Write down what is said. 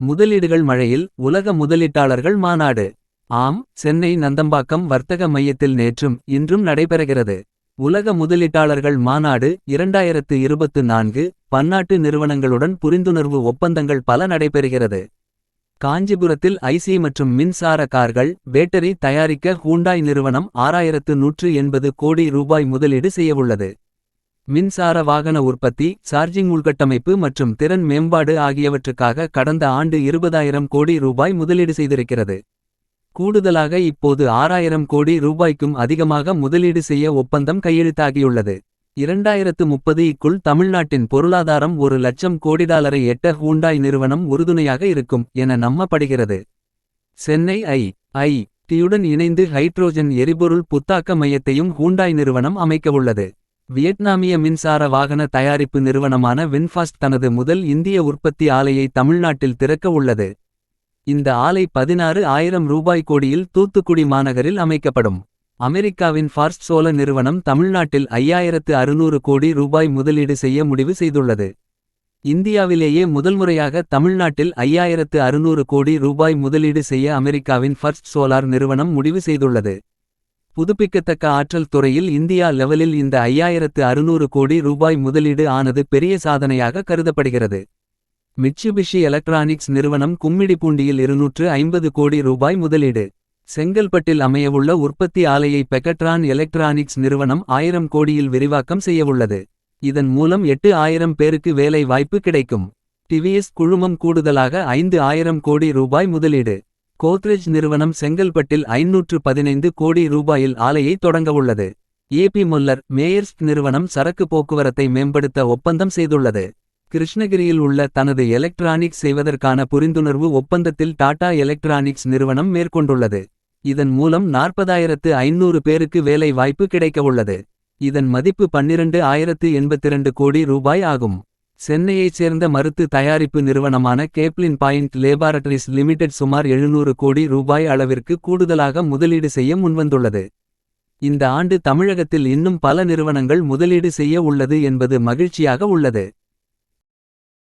முதலீடுகள் மழையில் உலக முதலீட்டாளர்கள் மாநாடு. ஆம் சென்னை நந்தம்பாக்கம் வர்த்தக மையத்தில் நேற்றும் இன்றும் நடைபெறுகிறது. உலக முதலீட்டாளர்கள் மாநாடு இரண்டாயிரத்து இருபத்து நான்கு பன்னாட்டு நிறுவனங்களுடன் புரிந்துணர்வு ஒப்பந்தங்கள் பல நடைபெறுகிறது. காஞ்சிபுரத்தில் ஐசி மற்றும் மின்சார கார்கள் பேட்டரி தயாரிக்க ஹூண்டாய் நிறுவனம் ஆறாயிரத்து நூற்று எண்பது கோடி ரூபாய் முதலீடு செய்யவுள்ளது. மின்சார வாகன உற்பத்தி சார்ஜிங் உள்கட்டமைப்பு மற்றும் திறன் மேம்பாடு ஆகியவற்றுக்காக கடந்த ஆண்டு இருபதாயிரம் கோடி ரூபாய் முதலீடு செய்திருக்கிறது. கூடுதலாக இப்போது ஆறாயிரம் கோடி ரூபாய்க்கும் அதிகமாக முதலீடு செய்ய ஒப்பந்தம் கையெழுத்தாகியுள்ளது. இரண்டாயிரத்து முப்பது இக்குள் தமிழ்நாட்டின் பொருளாதாரம் ஒரு லட்சம் கோடி டாலரை எட்ட ஹூண்டாய் நிறுவனம் உறுதுணையாக இருக்கும் என நம்பப்படுகிறது. சென்னை ஐ. ஐ. டியுடன் இணைந்து ஹைட்ரோஜன் எரிபொருள் புத்தாக்க மையத்தையும் ஹூண்டாய் நிறுவனம் அமைக்கவுள்ளது. வியட்நாமிய மின்சார வாகன தயாரிப்பு நிறுவனமான வின்ஃபாஸ்ட் தனது முதல் இந்திய உற்பத்தி ஆலையை தமிழ்நாட்டில் திறக்க உள்ளது. இந்த ஆலை பதினாறு ஆயிரம் ரூபாய் கோடியில் தூத்துக்குடி மாநகரில் அமைக்கப்படும். அமெரிக்காவின் ஃபார்ஸ்ட் சோல நிறுவனம் தமிழ்நாட்டில் ஐயாயிரத்து அறுநூறு கோடி ரூபாய் முதலீடு செய்ய முடிவு செய்துள்ளது. இந்தியாவிலேயே முதல்முறையாக தமிழ்நாட்டில் ஐயாயிரத்து அறுநூறு கோடி ரூபாய் முதலீடு செய்ய அமெரிக்காவின் ஃபர்ஸ்ட் சோலார் நிறுவனம் முடிவு செய்துள்ளது. புதுப்பிக்கத்தக்க ஆற்றல் துறையில் இந்தியா லெவலில் இந்த ஐயாயிரத்து அறுநூறு கோடி ரூபாய் முதலீடு ஆனது பெரிய சாதனையாக கருதப்படுகிறது. மிட்சுபிஷி எலக்ட்ரானிக்ஸ் நிறுவனம் கும்மிடிப்பூண்டியில் இருநூற்று ஐம்பது கோடி ரூபாய் முதலீடு. செங்கல்பட்டில் அமையவுள்ள உற்பத்தி ஆலையை பெக்கட்ரான் எலக்ட்ரானிக்ஸ் நிறுவனம் ஆயிரம் கோடியில் விரிவாக்கம் செய்யவுள்ளது. இதன் மூலம் எட்டு ஆயிரம் பேருக்கு வேலை வாய்ப்பு கிடைக்கும் டிவிஎஸ் குழுமம் கூடுதலாக ஐந்து ஆயிரம் கோடி ரூபாய் முதலீடு. கோத்ரேஜ் நிறுவனம் செங்கல்பட்டில் ஐநூற்று பதினைந்து கோடி ரூபாயில் ஆலையை தொடங்கவுள்ளது ஏபி முல்லர் மேயர்ஸ்ட் நிறுவனம் சரக்கு போக்குவரத்தை மேம்படுத்த ஒப்பந்தம் செய்துள்ளது. கிருஷ்ணகிரியில் உள்ள தனது எலக்ட்ரானிக்ஸ் செய்வதற்கான புரிந்துணர்வு ஒப்பந்தத்தில் டாடா எலக்ட்ரானிக்ஸ் நிறுவனம் மேற்கொண்டுள்ளது. இதன் மூலம் நாற்பதாயிரத்து ஐநூறு பேருக்கு வேலை வாய்ப்பு கிடைக்கவுள்ளது இதன் மதிப்பு பன்னிரண்டு ஆயிரத்து எண்பத்திரண்டு கோடி ரூபாய் ஆகும். சென்னையைச் சேர்ந்த மருத்து தயாரிப்பு நிறுவனமான கேப்லின் பாயிண்ட் லேபாரட்டரிஸ் லிமிடெட் சுமார் எழுநூறு கோடி ரூபாய் அளவிற்கு கூடுதலாக முதலீடு செய்ய முன்வந்துள்ளது. இந்த ஆண்டு தமிழகத்தில் இன்னும் பல நிறுவனங்கள் முதலீடு செய்ய உள்ளது என்பது மகிழ்ச்சியாக உள்ளது.